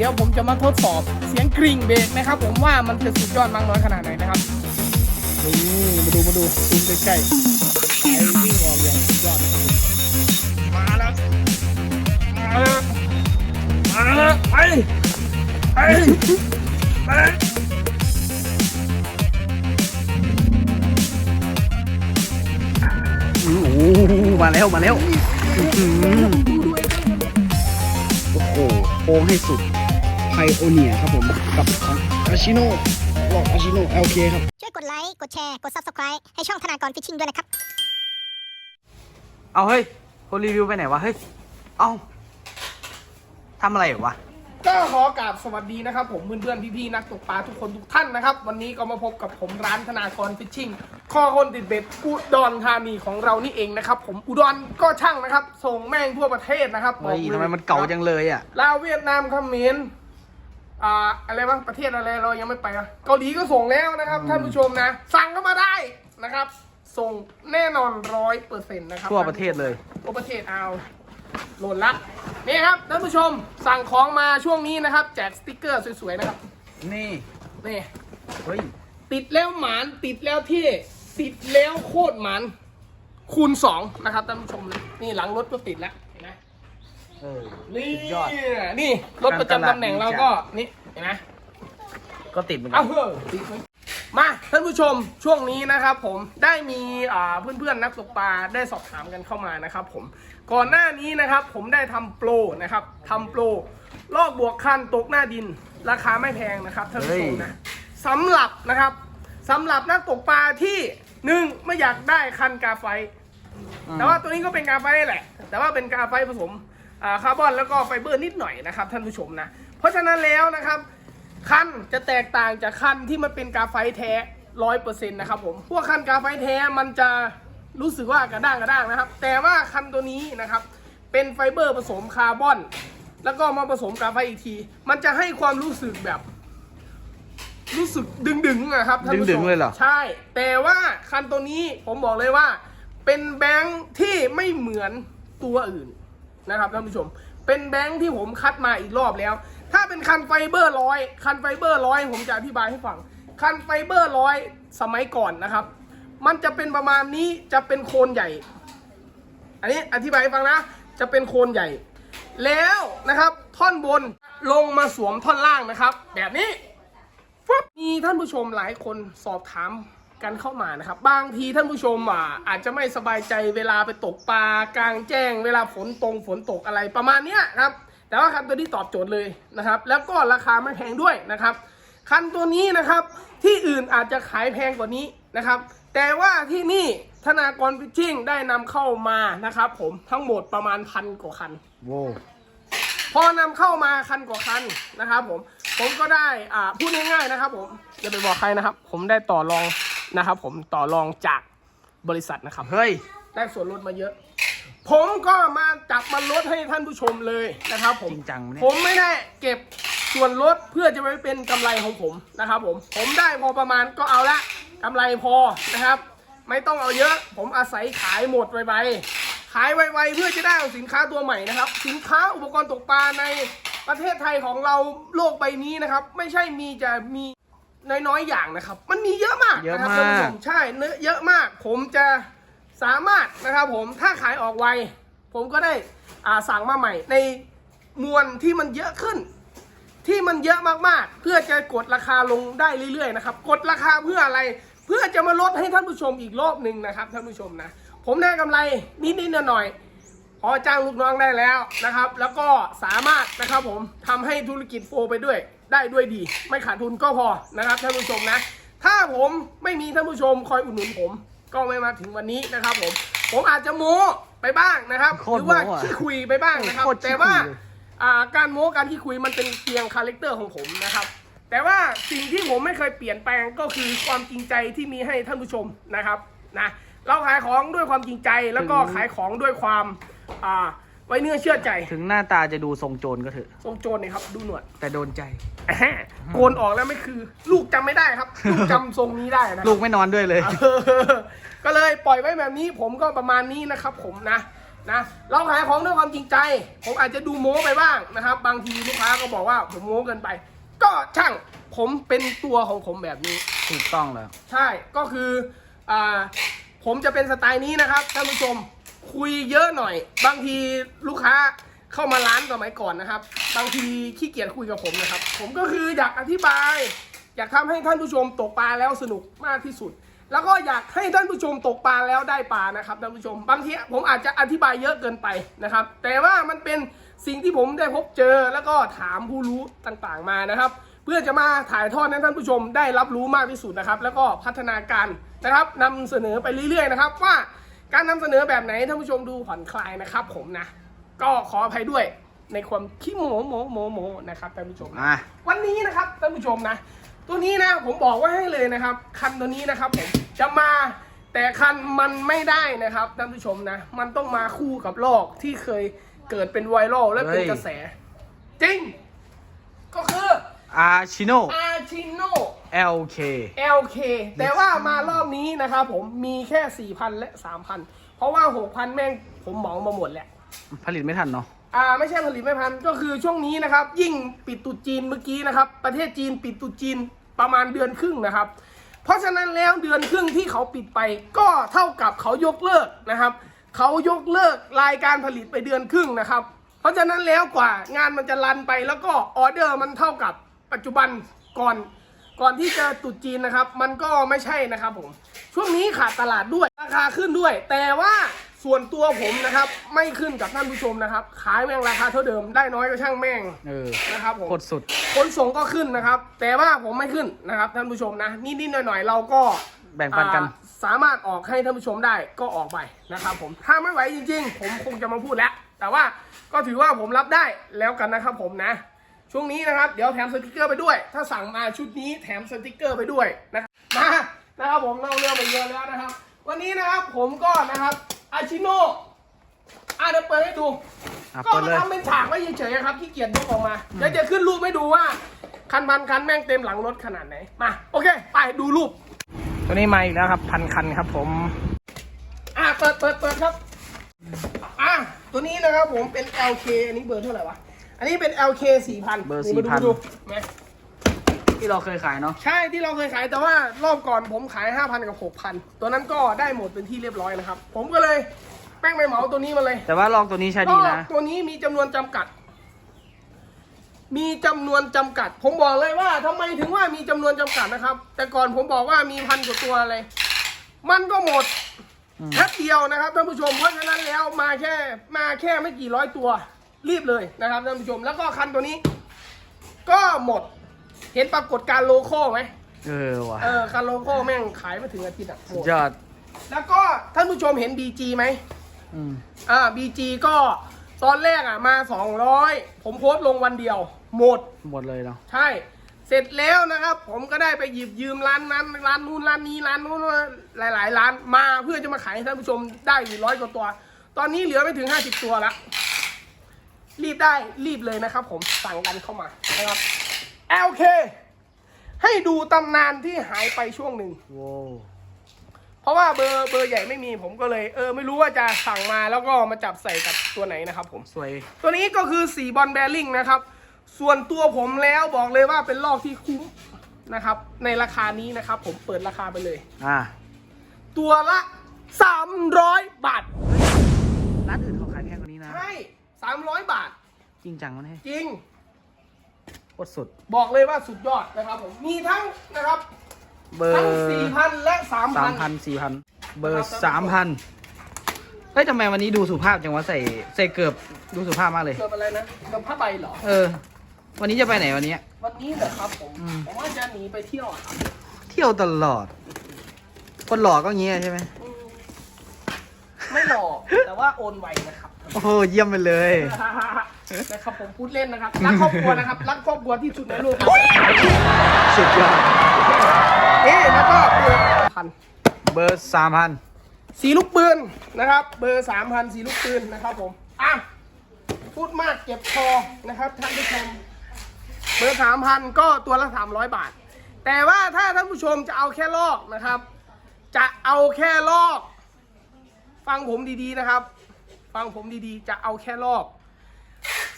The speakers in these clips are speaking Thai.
เดี๋ยวผมจะมาทดสอบเสียงกริ่งเบรกนะครับ ผมว่ามันจะสุดยอดมากน้อยขนาดไหนนะครับนี่มาดูมาดูซูมใกล้ๆไปวิ่งออกอย่างสุดยอดมาแล้วมาแล้วมาแล้วไปไปไปโอ้โหมาแล้วมาแล้วโอ้โหโค้งให้สุด ไพโอเนียครับผม กับของอาชิโน่หลอกอาชิโน่เอลเคครับ ช่วยกดไลค์ กดแชร์ กด Subscribe ให้ช่องธนากรฟิชชิงด้วยนะครับ เอาเฮ้ย คนรีวิวไปไหนวะ เฮ้ย เอาทำอะไรอยู่วะ ก็ขอกราบสวัสดีนะครับ ผมเพื่อนๆพี่ๆนักตกปลาทุกคนทุกท่านนะครับ วันนี้ก็มาพบกับผมร้านธนากรฟิชชิงข้อคนติดเบ็ดอุดรธานีของเรานี่เองนะครับ ผมอุดรก็ช่างนะครับ ส่งแม่งทั่วประเทศนะครับเฮ้ยบอกลทำไมมันเก่าจังเลยอะ ลาวเวียดนามเขมร อ่าอะไรบ้างประเทศอะไรเรายังไม่ไปอะเกาหลีก็ส่งแล้วนะครับท่านผู้ชมนะ สั่งเข้ามาได้นะครับ ส่งแน่นอนร้อยเปอร์เซ็นต์นะครับทั่วประเทศเลยทั่วประเทศเอาโหลดละนี่ครับท่านผู้ชมสั่งของมาช่วงนี้นะครับ แจกสติกเกอร์สวยๆนะครับนี่นี่เฮ้ยติดแล้วหมานติดแล้วที่ติดแล้วโคตรหมานคูณสองนะครับท่านผู้ชมเลยนี่หลังรถก็ติดแล้วเห็นไหมเออนี่สุดยอดนี่รถประจำตำแหน่งเราก็นี่ เห็นไหมก็ติดเหมือนกัเอาน เถอะติดไหมมาท่านผู้ชมช่วงนี้นะครับผมได้มีอ่าเพื่อนๆนักตกปลาได้สอบถามกันเข้ามานะครับผมก่อนหน้านี้นะครับผมได้ทำโปรนะครับทำโปรลอกบวกคันตกหน้าดิน ราคาไม่แพงนะครับท่านผู้ชมนะสำหรับนะครับสำหรับนักตกปลาที่หนึ่งไม่อยากได้คันกาไฟ แต่ว่าตัวนี้ก็เป็นกาไฟนี่แหละ แต่ว่าเป็นกาไฟผสมอ่าคาร์บอนแล้วก็ไฟเบอร์นิดหน่อยนะครับท่านผู้ชมนะ เพราะฉะนั้นแล้วนะครับ คันจะแตกต่างจากคันที่มันเป็นกาไฟแท้ร้อยเปอร์เซ็นต์นะครับผม พวกคันกาไฟแท้มันจะรู้สึกว่ากระด้างกระด้างนะครับ แต่ว่าคันตัวนี้นะครับ เป็นไฟเบอร์ผสมคาร์บอน แล้วก็มาผสมกาไฟอีกที มันจะให้ความรู้สึกแบบ รู้สึกดึงๆนะครับท่านผู้ชมดึงๆเลยเหรอ ใช่ แต่ว่าคันตัวนี้ผมบอกเลยว่า เป็นแบงค์ที่ไม่เหมือนตัวอื่นนะครับท่านผู้ชม เป็นแบงค์ที่ผมคัดมาอีกรอบแล้ว ถ้าเป็นคันไฟเบอร์ร้อยคันไฟเบอร์ร้อยผมจะอธิบายให้ฟัง คันไฟเบอร์ร้อยสมัยก่อนนะครับ มันจะเป็นประมาณนี้จะเป็นโคนใหญ่ อันนี้อธิบายให้ฟังนะ จะเป็นโคนใหญ่ แล้วนะครับท่อนบนลงมาสวมท่อนล่างนะครับ แบบนี้ฟึบมีท่านผู้ชมหลายคนสอบถามกันเข้ามานะครับ บางทีท่านผู้ชมอะอาจจะไม่สบายใจเวลาไปตกปลากลางแจ้ง เวลาฝนตรงฝนตกอะไรประมาณเนี้ยครับ แต่ว่าคันตัวนี้ตอบโจทย์เลยนะครับ แล้วก็ราคาไม่แพงด้วยนะครับ คันตัวนี้นะครับที่อื่นอาจจะขายแพงกว่านี้นะครับ แต่ว่าที่นี่ธนากรฟิชชิ่งได้นำเข้ามานะครับ ผมทั้งหมดประมาณพันกว่าคัน โว้พอนำเข้ามาคันกว่าคันนะครับผมผมก็ได้อ่าพูดง่ายๆนะครับผมอย่าไปบอกใครนะครับ ผมได้ต่อรองนะครับ ผมต่อรองจากบริษัทนะครับ เฮ้ย ได้ส่วนลดมาเยอะ ผมก็มาจับมาลดให้ท่านผู้ชมเลยนะครับ ผมจริงจังไหมเนี่ยผมไม่ได้เก็บส่วนลดเพื่อจะไปเป็นกำไรของผมนะครับ ผมผมได้พอประมาณก็เอาละกำไรพอนะครับ ไม่ต้องเอาเยอะ ผมอาศัยขายหมดไวๆขายไวๆเพื่อจะได้เอาสินค้าตัวใหม่นะครับ สินค้าอุปกรณ์ตกปลาในประเทศไทยของเราโลกใบนี้นะครับ ไม่ใช่มีจะมีน้อยๆอย่างนะครับ มันมีเยอะมากเยอะนครับมากท่านผู้ชมใช่เนื้อะเยอะมาก ผมจะ สามารถนะครับผมถ้าขายออกไว ผมก็ได้สั่งมาใหม่ ในมวลที่มันเยอะขึ้น ที่มันเยอะมากๆ เพื่อจะกดราคาลงได้เรื่อยๆนะครับกดราคาเพื่ออะไรเพื่อจะมาลดให้ท่านผู้ชมอีกรอบหนึ่งนะครับท่านผู้ชมนะผมได้กำไรนิดๆหน่อยๆพอจ้างลูกน้องได้แล้วนะครับ แล้วก็สามารถนะครับผมทำให้ธุรกิจโฟไปด้วย ได้ด้วยดี ไม่ขาดทุนก็พอนะครับท่านผู้ชมนะ ถ้าผมไม่มีท่านผู้ชมคอยอุดหนุนผม ก็ไม่มาถึงวันนี้นะครับผม ผมอาจจะโม้ไปบ้างนะครับ โคหตรรือว่าโม้อะขี้คุยไปบ้างนะครับ โคตรขี้แต่ว่าคุยเลย อ่าการโม้การที่คุยมันเป็นเพียงคาแรคเตอร์ของผมนะครับ แต่ว่าสิ่งที่ผมไม่เคยเปลี่ยนแปลงก็คือความจริงใจที่มีให้ท่านผู้ชมนะครับนะเราขายของด้วยความจริงใจแล้วก็ขายของด้วยความอ่า ไว้เนื้อเชื่อใจถึงหน้าตาจะดูทรงโจรก็เถอะ ทรงโจรนี่ครับ ดูหนวดแต่โดนใจอ่าฮะโกนออกแล้วไม่คือ ลูกจำไม่ได้ครับ ลูกจำทรงนี้ได้นะ ลูกไม่นอนด้วยเลย เออก็เลยปล่อยไว้แบบนี้ผมก็ประมาณนี้นะครับผมนะนะเราขายของด้วยความจริงใจ ผมอาจจะดูโม้ไปบ้างนะครับ บางทีลูกค้าก็บอกว่าผมโม้เกินไป ก็ช่างผมเป็นตัวของผมแบบนี้ ถูกต้องแล้ว ใช่ก็คืออ่าผมจะเป็นสไตล์นี้นะครับท่านผู้ชม คุยเยอะหน่อย บางทีลูกค้าเข้ามาร้านสมัยก่อนนะครับ บางทีขี้เกียจคุยกับผมนะครับ ผมก็คืออยากอธิบาย อยากทำให้ท่านผู้ชมตกปลาแล้วสนุกมากที่สุด แล้วก็อยากให้ท่านผู้ชมตกปลาแล้วได้ปลานะครับท่านผู้ชม บางทีผมอาจจะอธิบายเยอะเกินไปนะครับ แต่ว่ามันเป็นสิ่งที่ผมได้พบเจอแล้วก็ถามผู้รู้ต่างๆมานะครับ เพื่อจะมาถ่ายทอดให้ท่านผู้ชมได้รับรู้มากที่สุดนะครับ แล้วก็พัฒนาการนะครับนำเสนอไปเรื่อยๆนะครับว่า การนำเสนอแบบไหนท่านผู้ชมดูผ่อนคลายนะครับ ผมนะ ก็ขออภัยด้วยในความขี้โมโมโมโมนะครับท่านผู้ชมอะวันนี้นะครับท่านผู้ชมนะ ตัวนี้นะผมบอกไว้ให้เลยนะครับ คันตัวนี้นะครับผมจะมาแต่คันมันไม่ได้นะครับท่านผู้ชมนะ มันต้องมาคู่กับลอกที่เคยเกิดเป็นไวรัลและเป็นเฮ้ยกระแส จริง ก็คือ อาชิโน อาชิโน LK LK แต่ว่ามารอบนี้นะครับผมมีแค่ 4,000 และ 3,000 เพราะว่า 6,000 แม่งผมเหมามาหมดแหละ ผลิตไม่ทันเนาะอ่าไม่ใช่ผลิตไม่พันก็คือช่วงนี้นะครับ ยิ่งปิดตรุษจีนเมื่อกี้นะครับ ประเทศจีนปิดตรุษจีนประมาณเดือนครึ่งนะครับ เพราะฉะนั้นแล้วเดือนครึ่งที่เขาปิดไปก็เท่ากับเขายกเลิกนะครับเขายกเลิกรายการผลิตไปเดือนครึ่งนะครับ เพราะฉะนั้นแล้วกว่างานมันจะรันไปแล้วก็ออเดอร์มันเท่ากับ ปัจจุบันก่อนก่อนที่จะตรุษจีนนะครับ มันก็ไม่ใช่นะครับผม ช่วงนี้ขาดตลาดด้วยราคาขึ้นด้วย แต่ว่าส่วนตัวผมนะครับ ไม่ขึ้นกับท่านผู้ชมนะครับ ขายแม่งราคาเท่าเดิมได้น้อยก็ช่างแม่งเออนะครับผมโคตรสุด ขนส่งก็ขึ้นนะครับ แต่ว่าผมไม่ขึ้นนะครับท่านผู้ชมนะ นิดๆหน่อยๆเราก็แบ่งปันกัน อ่าสามารถออกให้ท่านผู้ชมได้ก็ออกไปนะครับผมถ้าไม่ไหวจริงๆ ผมคงจะมาพูดแล้ว แต่ว่าก็ถือว่าผมรับได้แล้วกันนะครับผมนะ ช่วงนี้นะครับ เดี๋ยวแถมสติกเกอร์ไปด้วย ถ้าสั่งมาชุดนี้แถมสติกเกอร์ไปด้วยนะครับมานะครับผมเล่าเรื่องไปเยอะแล้วนะครับ วันนี้นะครับผมก็นะครับอาชิโน่อะเดี๋ยวเปิดให้ดู อะก็เปิดมาเลย ทำเป็นฉากไว้เฉยๆครับที่เกียจยกออกมาเดี๋ยวจะขึ้นรูปให้ดูว่า คันพันคันแม่งเต็มหลังรถขนาดไหนมาโอเค ไปดูรูป ตัวนี้มาอีกแล้วครับพันคันครับผม อะเปิดเปิดเปิดครับ อะตัวนี้นะครับผมเป็น LK อันนี้เบอร์เท่าไหร่วะ อันนี้เป็น LK 4000เบอร์นี่มาดู4,000 ดูไหมที่เราเคยขายเนาะ ใช่ที่เราเคยขายแต่ว่ารอบก่อนผมขาย 5,000 กับ 6,000 ตัวนั้นก็ได้หมดเป็นที่เรียบร้อยนะครับ ผมก็เลยแป้งไปเหมาตัวนี้มาเลย แต่ว่าลองตัวนี้ใช้ก็ดีนะ ตัวนี้มีจำนวนจำกัด มีจำนวนจำกัด ผมบอกเลยว่าทำไมถึงว่ามีจำนวนจำกัดนะครับ แต่ก่อนผมบอกว่ามีพันกว่าตัวอะไร มันก็หมดอืม แค่เดียวนะครับท่านผู้ชม เพราะฉะนั้นแล้วมาแค่มาแค่ไม่กี่ร้อยตัว รีบเลยนะครับท่านผู้ชม แล้วก็คันตัวนี้ ก็หมด เห็นปรากฏการณ์โลโก้ไหมเออว่ะเออคันโลโก้แม่งขายไม่ถึงอาทิตย์อะหมสุดดยอดแล้วก็ท่านผู้ชมเห็น BG ไหมอืมอ่า BG ก็ตอนแรกอะมา 200 ผมโพสต์ลงวันเดียว หมด หมดเลยเนาะใช่ เสร็จแล้วนะครับ ผมก็ได้ไปหยิบยืมร้านนั้น ร้านนู้นร้านนี้ร้านนู้นหลาย ๆ ร้านมาเพื่อจะมาขายให้ท่านผู้ชมได้อยู่ร้อยกว่าตัว ตอนนี้เหลือไม่ถึง 50 ตัวแล้ว รีบได้รีบเลยนะครับ ผมสั่งกันเข้ามานะครับ LK ให้ดูตำนานที่หายไปช่วงหนึ่งโว้วเพราะว่าเบอร์เบอร์ใหญ่ไม่มีผมก็เลย เออ ไม่รู้ว่าจะสั่งมาแล้วก็มาจับใส่กับตัวไหนนะครับ ผมสวย ตัวนี้ก็คือสีบอลแบริ่งนะครับ ส่วนตัวผมแล้วบอกเลยว่าเป็นลอกที่คุ้มนะครับ ในราคานี้นะครับ ผมเปิดราคาไปเลย อะตัวละ300บาทร้านอื่นเขาขายแพงกว่านี้นะใช่300 บาท จริงจังวะเนี่ยจริง โคตรสุด บอกเลยว่าสุดยอดนะครับผม มีทั้งนะครับ เบอร์ทั้ง4,000และสามพัน3,000สี่พันเบอร์สามพันเฮ้ยทำไมวันนี้ดูสุภาพจังวะใส่ใส่เกือบดูสุภาพมากเลย เกิดอะไรนะเกิดผ้าใบเหรอ เออ วันนี้จะไปไหนวันนี้วันนี้เหรอครับผม อืม ผมว่าจะหนีไปเที่ยวอะครับเที่ยวตลอด คนหล่อก็งี้ใช่ไหมอืมไม่หล่อแต่ว่าโอนไวนะครับ โอ้โหเยี่ยมไปเลย นะครับผมพูดเล่นนะครับ รักครอบครัวนะครับ รักครอบครัวที่สุดในโลกครับสุดยอดเอ๊ะแล้วก็เบอร์พันเบอร์สามพันสีลูกปืนนะครับ เบอร์สามพันสีลูกปืนนะครับผมอะพูดมากเจ็บคอนะครับท่านผู้ชมเบอร์สามพันก็ตัวละสามร้อยบาท แต่ว่าถ้าท่านผู้ชมจะเอาแค่ลอกนะครับ จะเอาแค่ลอก ฟังผมดีๆนะครับ ฟังผมดีๆ จะเอาแค่รอบ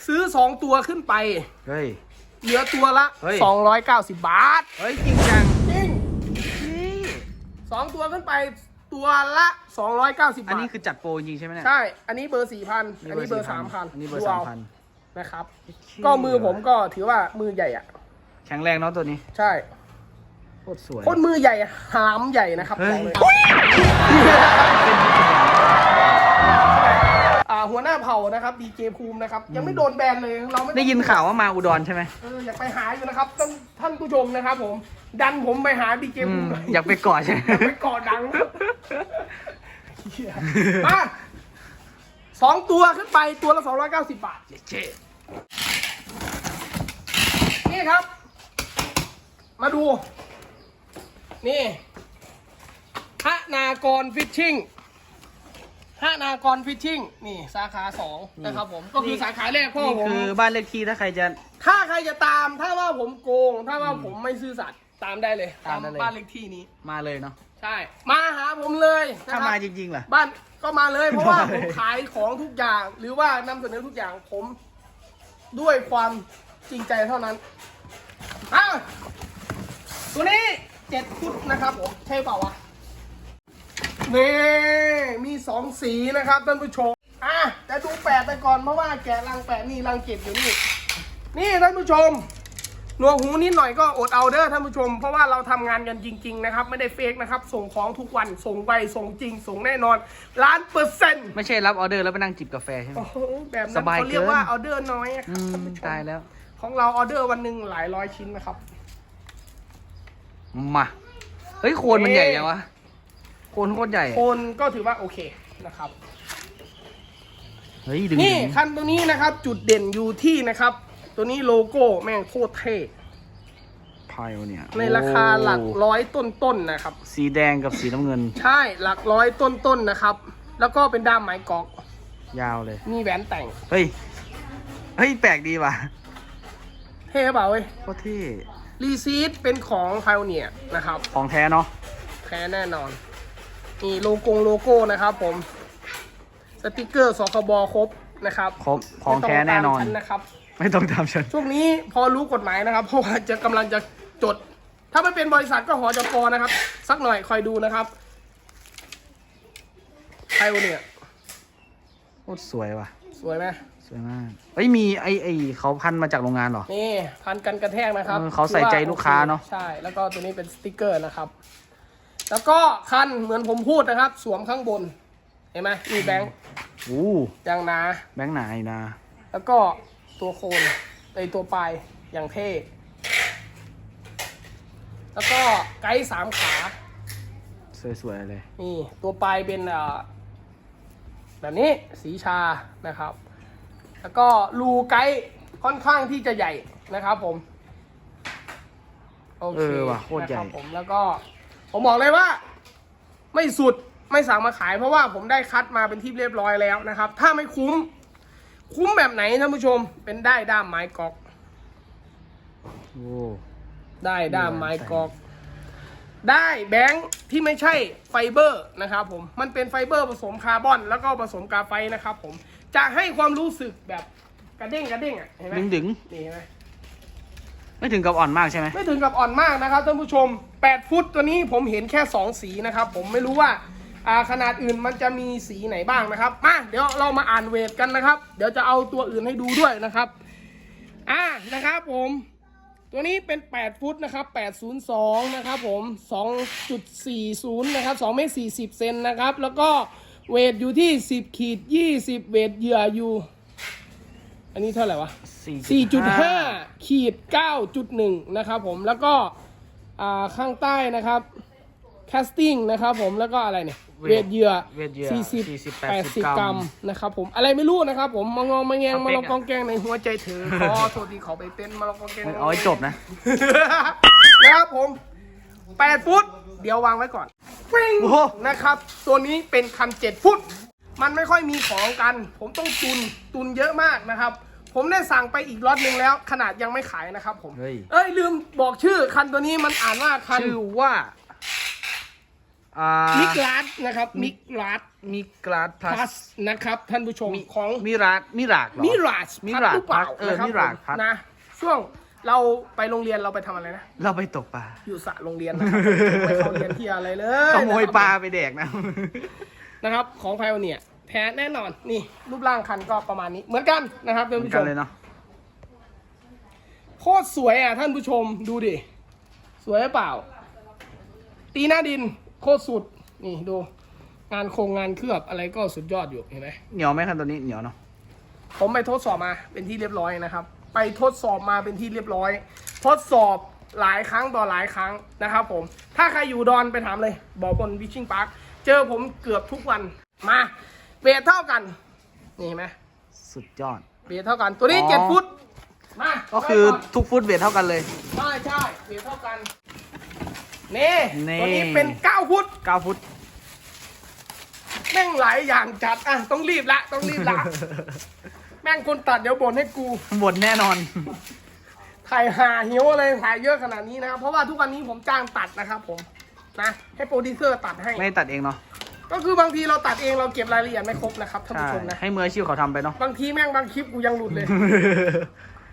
ซื้อสองตัวขึ้นไป เฮ้ย เหลือตัวละ เฮ้ย 290 บาท เฮ้ยจริงจังจริงนี่สองตัวขึ้นไปตัวละ 290บาทอันนี้คือจัดโปรจริงๆใช่ไหมเนี่ย ใช่ อันนี้เบอร์ 4,000 อันนี้เบอร์ 3,000อันนี้เบอร์ดูสามเอาพันนะครับ ก็มือผมก็ถือว่ามือใหญ่อะแข็งแรงเนาะตัวนี้ ใช่ โคตรสวย คนมือใหญ่หามใหญ่นะครับเฮ้ย บอกเลยอ่า หัวหน้าเผ่านะครับดีเจภูมินะครับ ยังไม่โดนแบนเลยเราไม่ได้ยินข่าวว่ามาอุดรใช่ไหมเอออยากไปหาอยู่นะครับท่านท่านผู้ชมนะครับ ผม ดันผมไปหาดีเจอืภูมมิหน่อยอยากไปเกาะใช่ไหมอยากไปเกาะดังเหี้ยมาสองตัวขึ้นไปตัวละ290บาทเจ๊นี่ครับ มาดู นี่พระนากรฟิชชิ่ง พระนากรฟิชชิ่งนี่สาขาสองนะครับผมก็คือสาขาแรกพ่อนี่ผม คือบ้านเลขที่ถ้าใครจะ ถ้าใครจะตามถ้าว่าผมโกง ถ้าว่าผมไม่ซื่อสัตย์ตามได้เลย ตามได้เลย บ้านเลขที่นี้ มาเลยเนาะใช่ มาหาผมเลยนะถ้าครับมาจริงๆล่ะ บ้านก็มาเลย เพราะว่าได้ผมขายของทุกอย่าง หรือว่านำเสนอทุกอย่างผมด้วยความจริงใจเท่านั้นอ้าวตัวนี้เจ็ดฟุตนะครับผมใช่เปล่าวะ นี่มีสองสีนะครับท่านผู้ชมอะจะดูแปดไปก่อนเพราะว่าแกะรังแปดนี่รังเจ็ดอยู่นี่ นี่ท่านผู้ชมหนวกหูนิดหน่อยก็อดเอาเด้อท่านผู้ชม เพราะว่าเราทำงานกันจริง ๆ นะครับ ไม่ได้เฟกนะครับ ส่งของทุกวันส่งไปส่งจริง ส่งแน่นอนล้านเปอร์เซ็นต์ไม่ใช่รับออเดอร์แล้วไปนั่งจิบกาแฟใช่ไหมโอ้โหแบบสนั้นบายเขาเรียกเกินว่าออเดอร์น้อยอะคอืรับมท่านผู้ชมตายแล้ว ของเราออเดอร์วันหนึ่งหลายร้อยชิ้นนะครับมาเฮ้ยโคนมันใหญ่ยังวะ โคนโคตรใหญ่คนก็ถือว่าโอเคนะครับ เฮ้ยดึงนี่ดึงคันตัวนี้นะครับ จุดเด่นอยู่ที่นะครับ ตัวนี้โลโก้แม่งโคตรเท่พายเนี่ยในราคาหลักร้อยต้นๆนะครับ สีแดงกับสีน้ำเงิน ใช่หลักร้อยต้นๆนะครับ แล้วก็เป็นด้ามไม้กอก ยาวเลย มีแหวนแต่ง เฮ้ย เฮ้ย แปลกดีว่ะ เท่เปล่าเว้ยโคตรเท่รีซีดเป็นของ p i o n e e r นะครับ ของแท้เนาะแท้แน่นอน นี่โลโก้โลโก้นะครับผม สติกเกอร์สคบครบนะครับครบของแท้แน่นอนไม่ต้งตามฉันะครับ ไม่ต้องทำฉัน ช่วงนี้พอรู้กฎหมายนะครับ เพราะว่าจะกำลังจะจด ถ้าไม่เป็นบริษัทก็หอจกนะครับ สักหน่อยคอยดูนะครับ p i o n e e r โคตรสวยว่ะ สวยไหมสวยมากเฮ้ยมีไอไอเขาพันมาจากโรงงานเหรอ นี่พันกันกระแทกนะครับเออเขาใส่ใจลูกค้าเนอะ ใช่ แล้วก็ตัวนี้เป็นสติกเกอร์นะครับ แล้วก็คันเหมือนผมพูดนะครับ สวมข้างบน เห็นไหมมีแบงค์อู้ยางหนา แบงค์หนาอีกนะ แล้วก็ตัวโคนในตัวปลายอย่างเท่ แล้วก็ไกด์สามขา สวยๆเลย นี่ตัวปลายเป็นอ่าแบบนี้สีชานะครับ แล้วก็รูไกด์ค่อนข้างที่จะใหญ่นะครับผม โอเคเออว่ะโคตรใหญ่ นะบผมแล้วก็ ผมบอกเลยว่า ไม่สุดไม่สั่งมาขาย เพราะว่าผมได้คัดมาเป็นที่เรียบร้อยแล้วนะครับ ถ้าไม่คุ้ม คุ้มแบบไหนท่านผู้ชม เป็นได้ด้ามไม้กอก โอ้ได้ด้ามไม้กอก ได้แบงค์ที่ไม่ใช่ไฟเบอร์นะครับผม มันเป็นไฟเบอร์ผสมคาร์บอน แล้วก็ผสมกาไฟนะครับผม จะให้ความรู้สึกแบบกระเด้งกระเด้งอะ เห็นไหมดึงดึงนี่เห็นไหมๆ ไม่ถึงกับอ่อนมากใช่ไหมไม่ถึงกับอ่อนมากนะครับท่านผู้ชม 8 ฟุตตัวนี้ผมเห็นแค่ 2 สีนะครับ ผมไม่รู้ว่าอ่าขนาดอื่นมันจะมีสีไหนบ้างนะครับมาเดี๋ยวเรามาอ่านเวทกันนะครับ เดี๋ยวจะเอาตัวอื่นให้ดูด้วยนะครับอ่านะครับผมตัวนี้เป็น 8 ฟุตนะครับ 802 นะครับผม 2.40 นะครับ2เมตร40 เซนนะครับ แล้วก็เวทอยู่ที่ 10 ขีด 20 เวทเหยื่ออยู่ อันนี้เท่าไหร่วะ4.5ขีด9.1นะครับผมแล้วก็อ่าข้างใต้นะครับ casting นะครับผมแล้วก็อะไรเนี่ยเวทเหยื่อเวทเหยื่อ40 40 80 กรัมนะครับผมอะไรไม่รู้นะครับผมมางองมาแงงมาลองกองแกงในหัวใจเธอขอโทษที่เขาไปเต้นมาลองกองแกงเอาให้จบนะนะครับผม 8 ฟุต เดี๋ยววางไว้ก่อนปิ้งโอ้โหนะครับ ตัวนี้เป็นคัน7ฟุต มันไม่ค่อยมีของกัน ผมต้องตุนตุนเยอะมากนะครับ ผมได้สั่งไปอีกล็อตหนึ่งแล้ว ขนาดยังไม่ขายนะครับผม เฮ้ย เอ้ยลืมบอกชื่อคันตัวนี้มันอ่านว่าคันชื่อว่าอ่ามิกลาสนะครับมิกลาสมีกราดพพลัลัส สนะครับท่านผู้ชมของ มิราดมิรากเหรอ มิราสมิราสหรือเปล่าพัดเออนะครับมิราสผมพัด นะ ช่วงเราไปโรงเรียนเราไปทำอะไรนะ เราไปตกปลา อยู่สระโรงเรียนนะครับ ไม่เข้าเรียนที่อะไรเลยขโมยปลาไปแดกนะ นะครับ ของไพโอเนีย แท้แน่นอน นี่รูปร่างคันก็ประมาณนี้เหมือนกันนะครับท่านเหมือนผู้ชกันมเลยเนาะโคตรสวยอะท่านผู้ชมดูดิ สวยหรือเปล่า ตีหน้าดินโคตรสุด นี่ดู งานโครงงานเคลือบอะไรก็สุดยอดอยู่เห็นไหมเหนียวไหมคันตัวนี้เหนียวเนาะผมไปทดสอบมาเป็นที่เรียบร้อยนะครับ ไปทดสอบมาเป็นที่เรียบร้อย ทดสอบหลายครั้งต่อหลายครั้งนะครับผม ถ้าใครอยู่ดอนไปถามเลย บอกบนวิชิงพาร์คเจอผมเกือบทุกวันมา เบสเท่ากัน นี่เห็นไหมสุดยอด เบสเท่ากัน ตัวนี้อ๋อ เจ็ดฟุต มาก็คือไว้นทุกฟุตเวทเท่ากันเลยใช่ใช่เสียเท่ากัน นี่นี่ ตัวนี้เป็น9ฟุต 9 ฟุต แม่งหลายอย่างจัดอะต้องรีบละต้องรีบละ แม่งคนตัดเดี๋ยวบ่นให้กู หมดแน่นอน ถ่ายหาหิวอะไรถ่ายเยอะขนาดนี้นะครับ เพราะว่าทุกวันนี้ผมจ้างตัดนะครับผมนะให้โปรดิวเซอร์ตัดให้ ไม่ได้ตัดเองเนาะ ก็คือบางทีเราตัดเองเราเก็บรายละเอียดไม่ครบนะครับท่านใช่ผู้ชมนะ ให้มืออาชีพเขาทำไปเนาะ บางทีแม่งบางคลิปกูยังหลุดเลย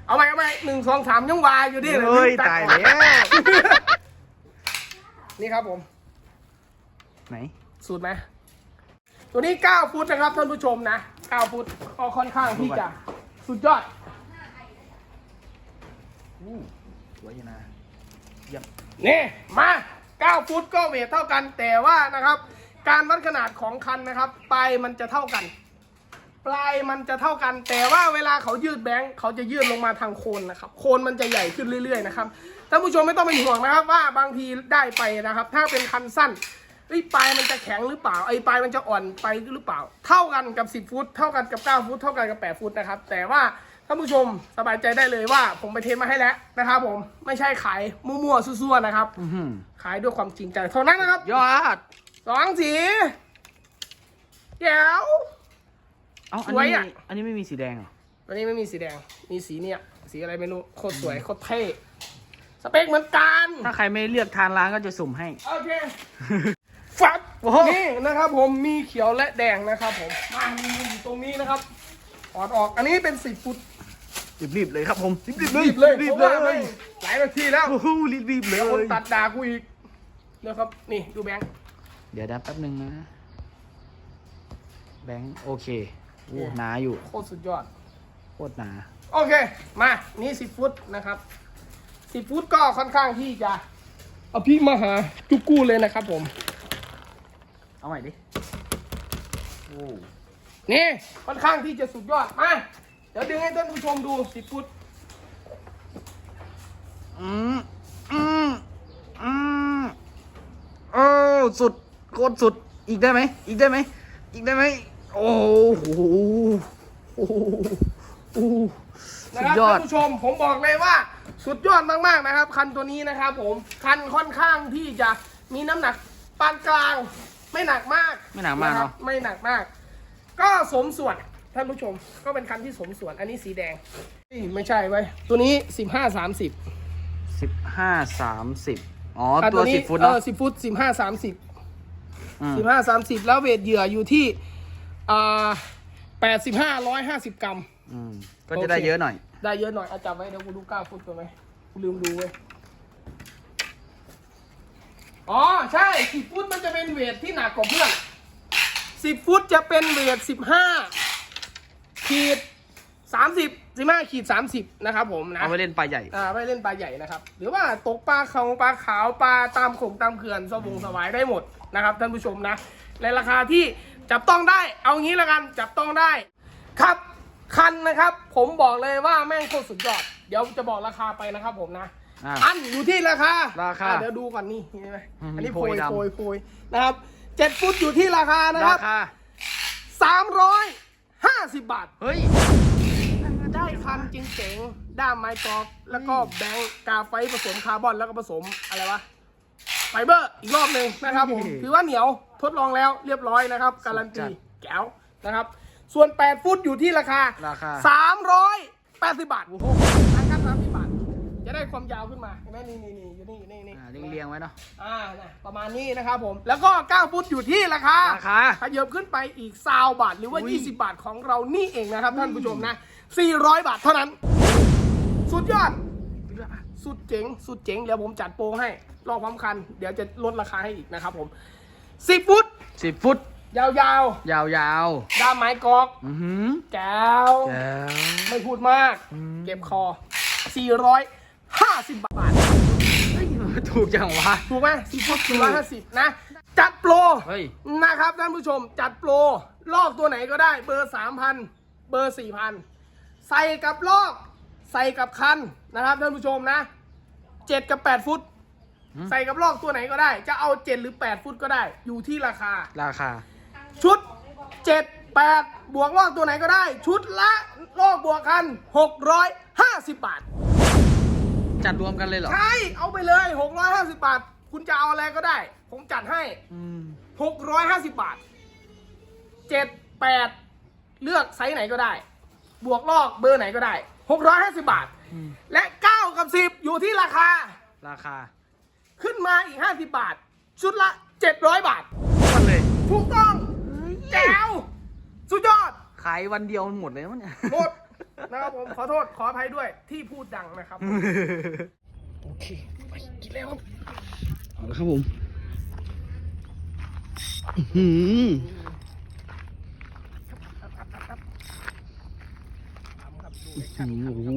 เอาไปเอาไปหนึ่งสองสามยังวายอยู่ดิเฮ้ยตัดตายออกแล้ว นี่ครับผม ไหน สูตรไหมตัวนี้ 9 ฟุตนะครับท่านผู้ชมนะ 9 ฟุตก็ค่อนข้างที่จะสุดยอดสวยอยู่นะเยี่ยมนี่มา 9 ฟุตก็เวทเท่ากันแต่ว่านะครับ การวัดขนาดของคันนะครับปลายมันจะเท่ากัน ปลายมันจะเท่ากัน แต่ว่าเวลาเขายืดแบงค์เขาจะยืดลงมาทางโคนนะครับโคนมันจะใหญ่ขึ้นเรื่อยๆนะครับท่านผู้ชมไม่ต้องเป็นห่วงนะครับ ว่าบางทีได้ไปนะครับ ถ้าเป็นคันสั้นเอ้ยปลายมันจะแข็งหรือเปล่าไอ้ยปลายมันจะอ่อนไปหรือเปล่า เท่ากันกับ 10 ฟุต เท่ากันกับ 9 ฟุต เท่ากันกับ8ฟุตนะครับแต่ว่าท่านผู้ชมสบายใจได้เลยว่า ผมไปเทสมาให้แล้วนะครับผมไม่ใช่ขายมั่วๆซั่วๆนะครับอื้อหือขายด้วยความจริงใจเท่านั้นนะครับ ยอดส องสีแจ๋ว เอ้าอันสวยนี้อะ อันนี้ไม่มีสีแดงเหรอตัวนี้ไม่มีสีแดง มีสีเนี่ย สีอะไรไม่รู้ โคตรสวย โคตรเท่ สเปคเหมือนกัน ถ้าใครไม่เลือกทานร้านก็จะสุ่มให้ โอเค ฟัดโอ้โห นี่นะครับผม มีเขียวและแดงนะครับผม มามีอยู่ตรงนี้นะครับออดออก อันนี้เป็นสิบฟุตรีบๆเลยครับผมรีบๆเลยรีบเลยรีเพบราะเลว่าไม่ยหลายนาทีแล้ว โอ้โหรีบๆเลเดี๋ยวคนยตัดด่ากูอีกเดี๋ยวครับ นี่ดูแบงค์ เดี๋ยวนะแป๊บหนึ่งนะ แบงค์โอเคโอ้หนาอยู่โคตรสุดยอด โคตรหนา โอเค มานี่สิบฟุตนะครับสิบฟุตก็ค่อนข้างที่จะเอาพี่มาหาจุกกู้เลยนะครับผม เอาใหม่ดิโอ้นี่ค่อนข้างที่จะสุดยอด มา เดี๋ยวดึงให้ท่านผู้ชมดูสิบฟุตอืมอืมอืมโอ้สุด โคตรสุดอีกได้ไหมอีกได้ไหมอีกได้ไหมโอ้โหโอ้โหโอ้โหสุนะดครับยอดท่านผู้ชมผมบอกเลยว่า สุดยอดมากๆนะครับ คันตัวนี้นะครับ ผมคันค่อนข้างที่จะมีน้ำหนักปานกลาง ไม่หนักมากไม่หนักมากะครับเนาะไม่หนักมาก ก็สมส่วนท่านผู้ชมก็เป็นคันที่สมส่วน อันนี้สีแดงนี่ไม่ใช่ไว้ยตัวนี้สิบห้าสามสิบสิบห้าสามสิบอ๋ออะตัวนี้สิบฟุตเอเนาะอสิบฟุตสิบห้าสามสิบอืม สิบห้าสามสิบแล้วเวทเหยื่ออยู่ที่อ่าแปดสิบห้าร้อยห้าสิบกรัมอืมก็จะได้เยอะหน่อย ได้เยอะหน่อยเอาจับไว้เดี๋ยวกูดูเก้าฟุตก่อนไหมกูลืมดูเว้ยอ๋อใช่สิบฟุตมันจะเป็นเวทที่หนักกว่าเพื่อนสิบฟุตจะเป็นเวทสิบห้าขีดสามสิบสิบห้าขีดสามสิบนะครับผมนะเอาไว้เล่นปลาใหญ่อ่าไม่เล่นปลาใหญ่นะครับ หรือว่าตกปลาเขาปลาขาวปลาตามโขงตามเขื่อนสวงสวายได้หมด นะครับท่านผู้ชมนะ ในราคาที่จับต้องได้เอางี้ละกันจับต้องได้ ครับคันนะครับ ผมบอกเลยว่าแม่งโคตรสุดยอด เดี๋ยวจะบอกราคาไปนะครับผมนะ อ่าอันอยู่ที่ราคาราคาอ่เดี๋ยวดูก่อนนี่เห็นไหมอืมอันนี้โพโพยยดำ โพยโพยนะครับเจ็ดฟุตอยู่ที่ราคานะครารับคาสามร้อยห้าสิบบาท เฮ้ย ได้คันจริงเจ๋งด้ามไม้กอล์ฟแล้วก็แบงก์กาไฟผสมคาร์บอนแล้วก็ผสมอะไรวะ ไฟเบอร์อีกรอบหนึ่งนะครับผมนี่ถือว่าเหนียวทดลองแล้วเรียบร้อยนะครับ การันจัตีดแก้วนะครับ ส่วน 8 ฟุตอยู่ที่ราคาราคา380บาทโอ้โหนะครับ30บาท จะได้ความความยาวขึ้นมาเห็นไหมนี่นี่นี่อยู่นี่อยู่นี่นี่อ่าเรียงๆไว้เนาะอ่านะประมาณนี้นะครับผม แล้วก็9ฟุตอยู่ที่ราคาราคาขยับขึ้นไปอีกซาวบาทหรือว่าอุ้ย20 บาทของเรานี่เองนะครับท่านผู้ชมนะ 400 บาทเท่านั้น สุดยอดสุดเจ๋ง สุดเจ๋ง เดี๋ยวผมจัดโปรให้ รอบพร้อมคัน เดี๋ยวจะลดราคาให้อีกนะครับผม10ฟุตสิบฟุต ยาวยาว ๆ ด้ามไม้กอกๆ อือหือแก้ว แจ๋ว ไม่พูดมากเก็บคอ 450 บาท เฮ้ยถูกจังวะ ถูกไหมสี่ฟุต450 นะ จัดโปร เฮ้ย นะครับท่านผู้ชม จัดโปร ลอกตัวไหนก็ได้ เบอร์ 3,000 เบอร์ 4,000 ใส่กับลอก ใส่กับคัน นะครับท่านผู้ชมนะ 7 กับ 8 ฟุตหืม ใส่กับลอกตัวไหนก็ได้ จะเอา7หรือ8ฟุตก็ได้ อยู่ที่ราคา ราคา ชุด7 8บวกลอกตัวไหนก็ได้ ชุดละลอกบวกคัน650บาท จัดรวมกันเลยเหรอ ใช่เอาไปเลย650บาท คุณจะเอาอะไรก็ได้ ผมจัดให้อืม650บาท7 8เลือกไซส์ไหนก็ได้ บวกลอกเบอร์ไหนก็ได้650บาท อืมและ9กับ10อยู่ที่ราคา ราคา ขึ้นมาอีก 50 บาท ชุดละ 700 บาท มันเลย ถูกต้องแจ๋วสุดยอด ขายวันเดียวมันหมดเลยมั้งเนี่ย หมดนะครับผมขอโทษขออภัยด้วยที่พูดดังนะครับ โอเค ไปกินแล้วครับเอาละครับผมอื้อหือทำครับดูอื้อหือโอ้โห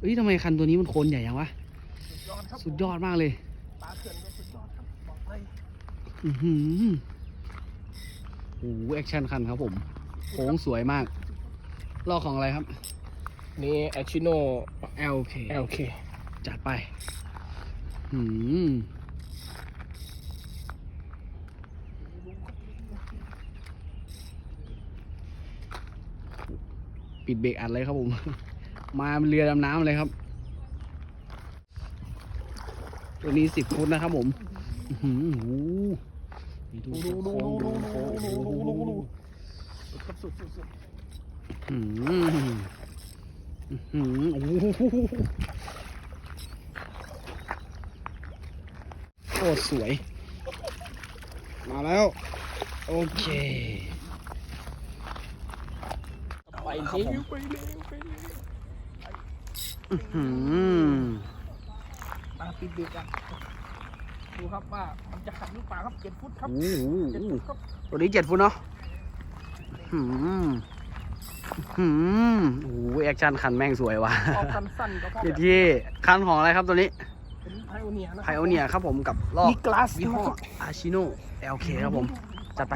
เอ้ยทำไมคันตัวนี้มันโคนใหญ่ยังวะสุด ยอดครับสุดยอดมากเลยปลาเขื่อนก็สุดยอดครับบอกเลยอือหือโอ้โหแอคชั่นคันครับผมโค้งสวยมากลอกของอะไรครับ นี่แอชิโน LK LK จัดไปหืมปิดเบรกอัดเลยครับผม มาเรือดำน้ำเลยครับ ตัวนี้สิบฟุตนะครับผมหือโอ้โหนี่ดูดูดูดูดูดูดูดูดูดูดูครับสุดสุดสุดอืมหือโอ้โหโคตรสวย มาแล้ว โอเคไปเร็วไปเร็วไปเร็วอื้อหือ มาปิดเบรกกันดูครับว่ามันจะขัดหรือเปล่าครับเจ็ดฟุตครับโอ้โหเจ็ดฟุตครับตัวนี้เจ็ดฟุตเนาะอื้อหืออื้อหือโอ้โหแอคชั่นคันแม่งสวยว่ะออกคันสั้นก็พอเจ็ดแบบที่คันของอะไรครับตัวนี้เป็นไพโอเนียนะไพโอเนียครับผมกับลอกมีกลาสยี่ห้ออาชิโน LK ครับผม จัดไป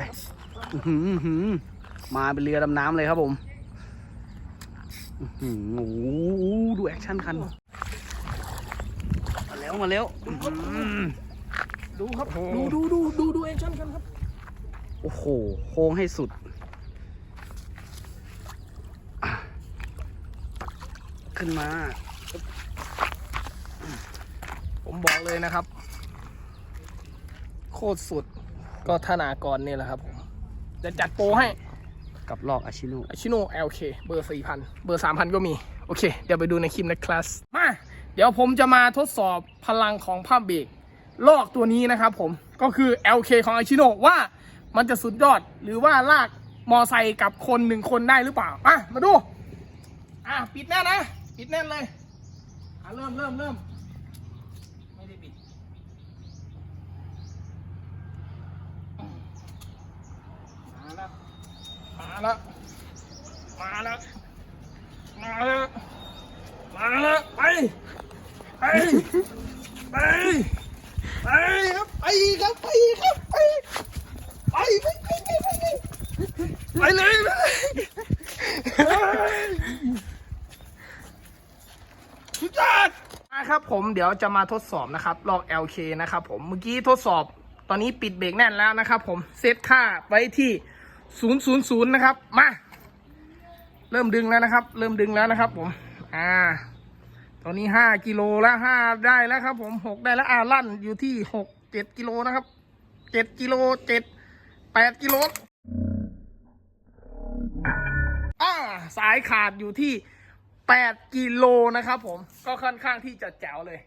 อื้อหืออื้อหือมาเป็นเรือดำน้ำเลยครับผมอื้อหือโอ้โหดูแอคชั่นคันมา แล้วมาแล้วอื้อหือดูครับดูดูดูดูดูแอคชั่นกันครับ โอ้โหโค้งให้สุดอะขึ้นมา ผมบอกเลยนะครับ โคตรสุดก็ธนากรเนี่ยแหละครับผมจะจัดโปรให้กับลอกอาชิโนอาชิโน LK เบอร์ 4,000 เบอร์ 3,000 ก็มี โอเค เดี๋ยวไปดูในคลิปในคลาสมา เดี๋ยวผมจะมาทดสอบพลังของผ้าเบรกลอกตัวนี้นะครับผมก็คือ LK ของอาชิโนว่ามันจะสุดยอดหรือว่าลากมอไซค์กับคนหนึ่งคนได้หรือเปล่าอะมาดู อะปิดแน่นนะ ปิดแน่นเลย อะเริ่มเริ่มเริ่มไม่ได้ปิด มาแล้ว มาแล้ว มาแล้ว มาแล้ว มาแล้ว ไป ไปไปไปครับไปครับไปครับไปไปไปไปไปไปไปเลยไปเลยสุดยอดนะครับผมเดี๋ยวจะมาทดสอบนะครับลอก LK นะครับผมเมื่อกี้ทดสอบตอนนี้ปิดเบรกแน่นแล้วนะครับผมเซตค่าไว้ที่ 000 นะครับ มา เริ่มดึงแล้วนะครับ เริ่มดึงแล้วนะครับผม อ่า ตอนนี้ห้ากิโลแล้วห้าได้แล้วครับ ผมหกได้แล้วอาลั่นอยู่ที่หกเจ็ดกิโลนะครับเจ็ดกิโลเจ็ดแปดกิโลอ่าสายขาดอยู่ที่แปดกิโลนะครับ ผมก็ค่อนข้างที่จะแจ๋วเลย